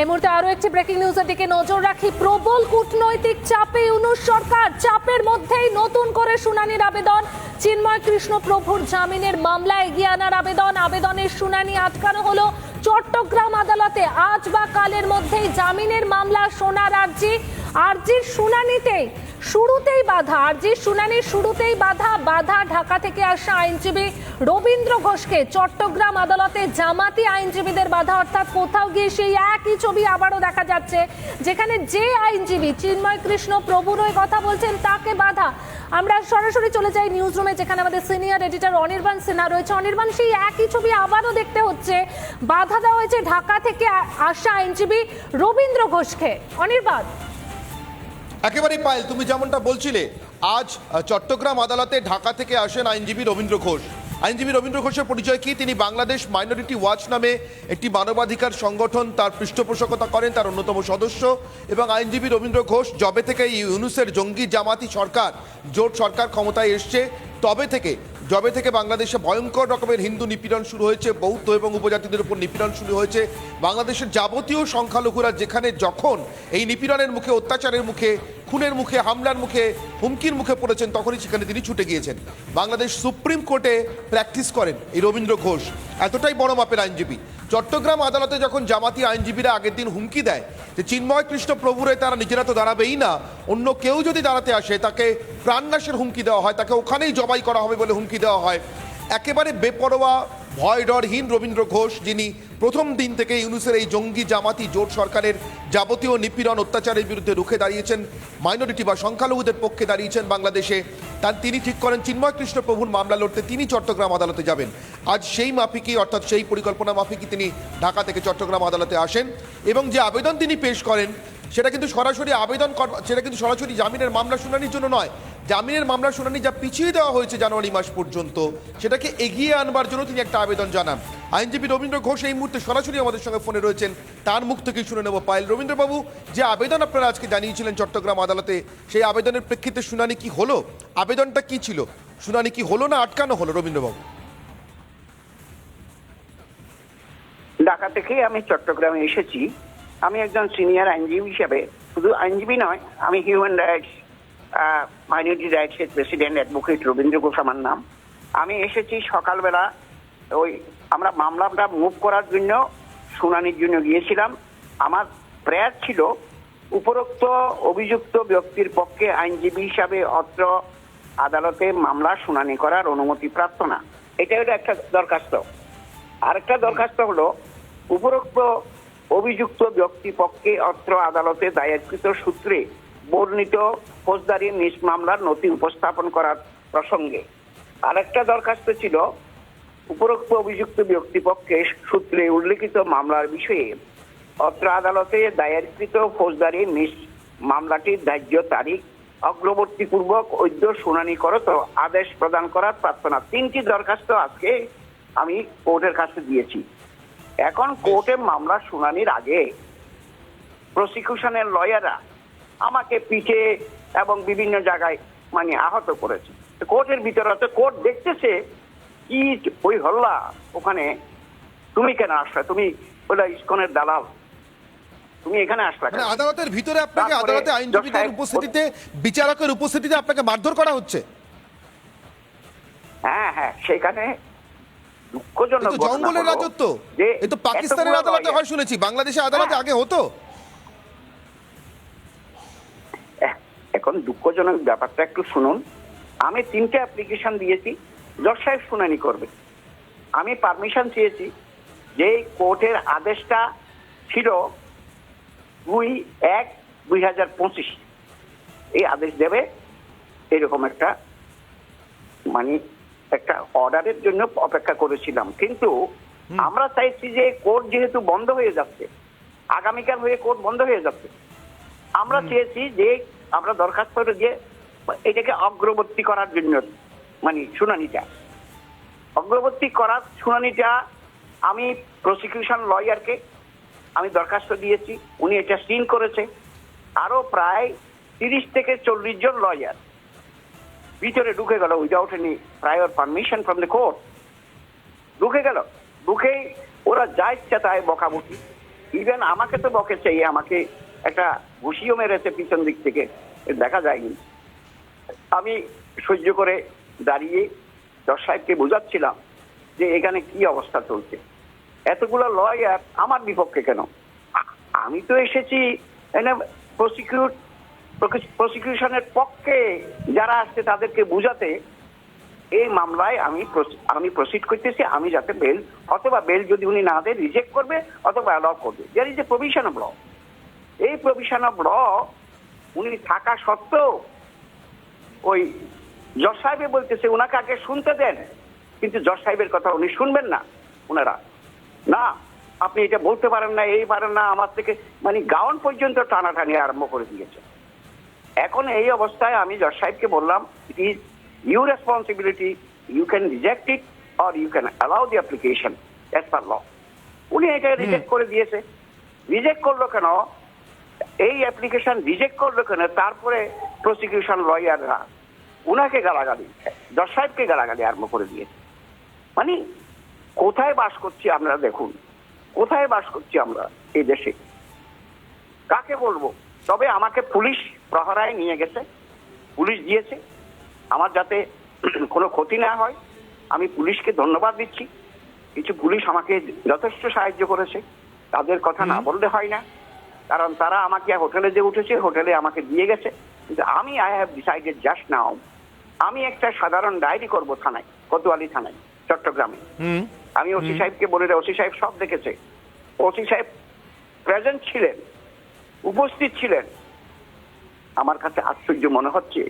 এই মুহূর্তে আরও একটি ব্রেকিং নিউজের দিকে নজর রাখি। প্রবল কূটনৈতিক চাপে ইউনুস সরকার, চাপের মধ্যেই নতুন করে শুনানির আবেদন। চিন্ময় কৃষ্ণ প্রভুর জামিনের মামলা এগিয়ে আনার আবেদন। আবেদনের শুনানি আটকানো হলো চট্টগ্রাম আদালতে। আজ বা কালের মধ্যেই জামিনের মামলা শোনার আর্জি। আর্জির শুনানিতেই, শুরুতেই বাধা, আর্জির শুনানির শুরুতেই বাধা বাধা ঢাকা থেকে আসা আইনজীবী রবীন্দ্র ঘোষকে চট্টগ্রাম আদালতে জামাতি আইনজীবীদের বাধা, অর্থাৎ কোথাও গিয়ে সেই একই ছবি আবারও দেখা যাচ্ছে, যেখানে যে আইনজীবী চিন্ময় কৃষ্ণ প্রভুর হয়ে কথা বলছেন, তাকে বাধা। আমরা সরাসরি চলে যাই নিউজ রুমে যেখানে আমাদের সিনিয়র এডিটর অনির্বাণ সিনহা রয়েছে। অনির্বাণ, সেই একই ছবি আবারও দেখতে হচ্ছে। বাধা দেওয়া হয়েছে ঢাকা থেকে আসা আইনজীবী রবীন্দ্র ঘোষকে। অনির্বাণ। একেবারেই পায়েল, তুমি যেমনটা বলছিলে, আজ চট্টগ্রাম আদালতে ঢাকা থেকে আসেন আইনজীবী রবীন্দ্র ঘোষ। আইনজীবী রবীন্দ্র ঘোষের পরিচয় কি? তিনি বাংলাদেশ মাইনরিটি ওয়াচ নামে একটি মানবাধিকার সংগঠন তার পৃষ্ঠপোষকতা করেন, তার অন্যতম সদস্য। এবং আইনজীবী রবীন্দ্র ঘোষ, যবে থেকে ইউনুসের জঙ্গি জামাতি সরকার, জোট সরকার ক্ষমতায় এসছে, তবে থেকে জবে থেকে বাংলাদেশে ভয়ঙ্কর রকমের হিন্দু নিপীড়ন শুরু হয়েছে, বৌদ্ধ এবং উপজাতিদের উপর নিপীড়ন শুরু হয়েছে। বাংলাদেশের যাবতীয় সংখ্যালঘুরা যেখানে যখন এই নিপীড়নের মুখে, অত্যাচারের মুখে খুনের মুখে, হামলার মুখে, হুমকির মুখে পড়েছেন তখনই সেখানে তিনি ছুটে গিয়েছেন। বাংলাদেশ সুপ্রিম কোর্টে প্র্যাকটিস করেন এই রবীন্দ্র ঘোষ। এতটাই বড় মাপের আইনজীবী। চট্টগ্রাম আদালতে যখন জামাতি আইনজীবীরা আগের দিন হুমকি দেয় যে চিন্ময় কৃষ্ণ প্রভুরে তারা নিজেরা তো দাঁড়াবেই না, অন্য কেউ যদি দাঁড়াতে আসে, তাকে প্রাণনাশের হুমকি দেওয়া হয়, তাকে ওখানেই জবাই করা হবে বলে হুমকি দেওয়া হয়। একেবারে বেপরোয়া ভয় ডরহীন রবীন্দ্র ঘোষ, যিনি প্রথম দিন থেকে ইউনুসের এই জঙ্গি জামাতি জোট সরকারের যাবতীয় নিপীড়ন অত্যাচারের বিরুদ্ধে রুখে দাঁড়িয়েছেন, মাইনরিটি বা সংখ্যালঘুদের পক্ষে দাঁড়িয়েছেন বাংলাদেশে। তার তিনি ঠিক করেন, চিন্ময় কৃষ্ণ প্রভুর মামলা লড়তে তিনি চট্টগ্রাম আদালতে যাবেন। আজ সেই মাফিকই, অর্থাৎ সেই পরিকল্পনা মাফিকই তিনি ঢাকা থেকে চট্টগ্রাম আদালতে আসেন এবং যে আবেদন তিনি পেশ করেন, সেটা কিন্তু সরাসরি আবেদন সেটা কিন্তু সরাসরি জামিনের মামলা শুনানির জন্য নয় জামিনের মামলার শুনানি যা পিছিয়ে দেওয়া হয়েছে জানুয়ারি মাস পর্যন্ত, সেটাকে এগিয়ে আনবার জন্য তিনি একটা আবেদন জানান। আইনজীবী রবীন্দ্র ঘোষ এই মুহূর্তে সরাসরি আমাদের সঙ্গে ফোনে রয়েছেন। তার মুখ থেকে শুনে নেব পায়েল। রবীন্দ্রবাবু, যে আবেদন আপনারা আজকে জানিয়েছিলেন চট্টগ্রাম আদালতে, সেই আবেদনের প্রেক্ষিতে শুনানি কি হলো? আবেদনটা কি ছিল? শুনানি কি হলো না আটকানো হলো? রবীন্দ্রবাবু। ঢাকা থেকে আমি চট্টগ্রামে এসেছি। আমি একজন সিনিয়র আইনজীবী হিসেবে। শুধু আইনজীবী নয়, আমি হিউম্যান রাইটস মাইনরিটি রাইটস এর প্রেসিডেন্ট অ্যাডভোকেট রবীন্দ্র ঘোষ আমার নাম। আমি এসেছি সকালবেলা ওই আমরা মামলাটা মুভ করার জন্য, শুনানির জন্য গিয়েছিলাম। আমার প্রেয়ার ছিল উপরোক্ত অভিযুক্ত ব্যক্তির পক্ষে আইনজীবী হিসাবে অত্র আদালতে মামলা শুনানি করার অনুমতি প্রার্থনা। এটা হলো একটা দরখাস্ত। আরেকটা দরখাস্ত হলো উপরোক্ত অভিযুক্ত ব্যক্তি পক্ষে অত্র আদালতে দায়েরকৃত সূত্রে বর্ণিত ফৌজদারি নিজ মামলার নথি উপস্থাপন করার প্রসঙ্গে। আরেকটা দরখাস্ত ছিল, উপরোক্ত অভিযুক্ত ব্যক্তি পক্ষে সূত্রে উল্লেখিত মামলার বিষয়ে অত্র আদালতে দায়েরকৃত ফৌজদারি নিজ মামলাটির ধার্য তারিখ অগ্রবর্তী পূর্বক ঐদ্য শুনানি করত আদেশ প্রদান করার প্রার্থনা। তিনটি দরখাস্ত আজকে আমি কোর্টের কাছে দিয়েছি। এখন কোর্টে মামলা শুনানির আগে প্রসিকিউশনের লয়াররা আমাকে পিঠে এবং বিভিন্ন জায়গায় মানে আহত করেছে। কোর্টের ভিতরে তো কোর্ট দেখতেছে কি ওই হল্লা ওখানে তুমি কেন আসলে? তুমি ওটা ইস্কনের দালাল। তুমি এখানে আসলে মানে আদালতের ভিতরে আপনাকে আদালতে আইনজীবীদের উপস্থিতিতে বিচারকের উপস্থিতিতে আপনাকে মারধর করা হচ্ছে? হ্যাঁ হ্যাঁ সেখানে দুঃখজনক জঙ্গলের রাজত্ব। এ তো পাকিস্তানের আদালতে হয় শুনেছি। বাংলাদেশে আদালতে হ্যাঁ। আগে হতো। এখন দুঃখজনক ব্যাপারটা একটু শুনুন। আমি তিনটে অ্যাপ্লিকেশন দিয়েছি জজ সাহেব শুনানি করবে। আমি পারমিশন চেয়েছি যে কোর্টের আদেশটা ছিল দুই এক দুই হাজার পঁচিশ। এই আদেশ দেবে এরকম একটা মানে একটা অর্ডারের জন্য অপেক্ষা করেছিলাম। কিন্তু আমরা চাইছি যে কোর্ট যেহেতু বন্ধ হয়ে যাচ্ছে আগামীকাল হয়ে কোর্ট বন্ধ হয়ে যাচ্ছে আমরা চেয়েছি যে আমরা দরখাস্ত যে এটাকে অগ্রবর্তী করার জন্য মানে শুনানিটা। অগ্রবর্তী করার শুনানিটা আমি প্রসিকিউশন লয়ারকে আমি দরখাস্ত দিয়েছি, উনি এটা সিন করেছে। আরও প্রায় তিরিশ থেকে চল্লিশ জন লয়ার ভিতরে ঢুকে গেল without any prior permission from the court ঢুকে গেল, ঢুকেই ওরা যা ইচ্ছা তাই বকাবকি। ইভেন আমাকে তো বকেছে আমাকে একটা ঘুষিও মেরেছে পিছন দিক থেকে দেখা যায়নি। আমি সহ্য করে দাঁড়িয়ে দশ সাহেবকে বোঝাচ্ছিলাম যে এখানে কি অবস্থা চলছে। এতগুলো লয়ার আমার বিপক্ষে কেন? আমি তো এসেছি প্রসিকিউট প্রসিকিউশনের পক্ষে যারা আসছে তাদেরকে বুঝাতে, এই মামলায় আমি আমি প্রসিড করতেছি, আমি যাতে বেল অথবা বেল যদি উনি না দেয় রিজেক্ট করবে, অথবা অ্যালাউ করবে। There is a provision of law এই প্রভিশন অফ ল উনি থাকা সত্ত্বেও ওই জজ সাহেবে বলতেছে ওনাকে আগে শুনতে দেন। কিন্তু জজ সাহেবের কথা উনি শুনবেন না ওনারা না আপনি এটা বলতে পারেন না এই পারেন না আমার থেকে মানে গাউন পর্যন্ত টানাটানি আরম্ভ করে দিয়েছে। এখন এই অবস্থায় আমি জজ সাহেবকে বললাম it is you responsibility you can reject it or you can allow the application as per law উনি এটা রিজেক্ট করে দিয়েছে। রিজেক্ট করল কেন? এই অ্যাপ্লিকেশন রিজেক্ট করল কেন? তারপরে প্রসিকিউশন লয়াররা উনাকে গালাগালি জজ সাহেবকে গালাগালি আরম্ভ করে দিয়েছে মানে কোথায় বাস করছি আমরা দেখুন কোথায় বাস করছি আমরা এই দেশে? কাকে বলব? তবে আমাকে পুলিশ প্রহরায় নিয়ে গেছে পুলিশ দিয়েছে। আমার যাতে কোনো ক্ষতি না হয় আমি পুলিশকে ধন্যবাদ দিচ্ছি। কিছু পুলিশ আমাকে যথেষ্ট সাহায্য করেছে তাদের কথা না বললে হয় না। কারণ তারা আমাকে হোটেলে যে উঠেছে হোটেলে আমাকে দিয়ে গেছে। কিন্তু আমি I have decided just now আমি একটা সাধারণ ডায়েরি করব থানায় কোতোয়ালি থানায় চট্টগ্রামে। আমি ওসি সাহেবকে বলে ওসি সাহেব সব দেখেছে। ওসি সাহেব প্রেজেন্ট ছিলেন উপস্থিত ছিলেন। আমার কাছে আশ্চর্য মনে হচ্ছে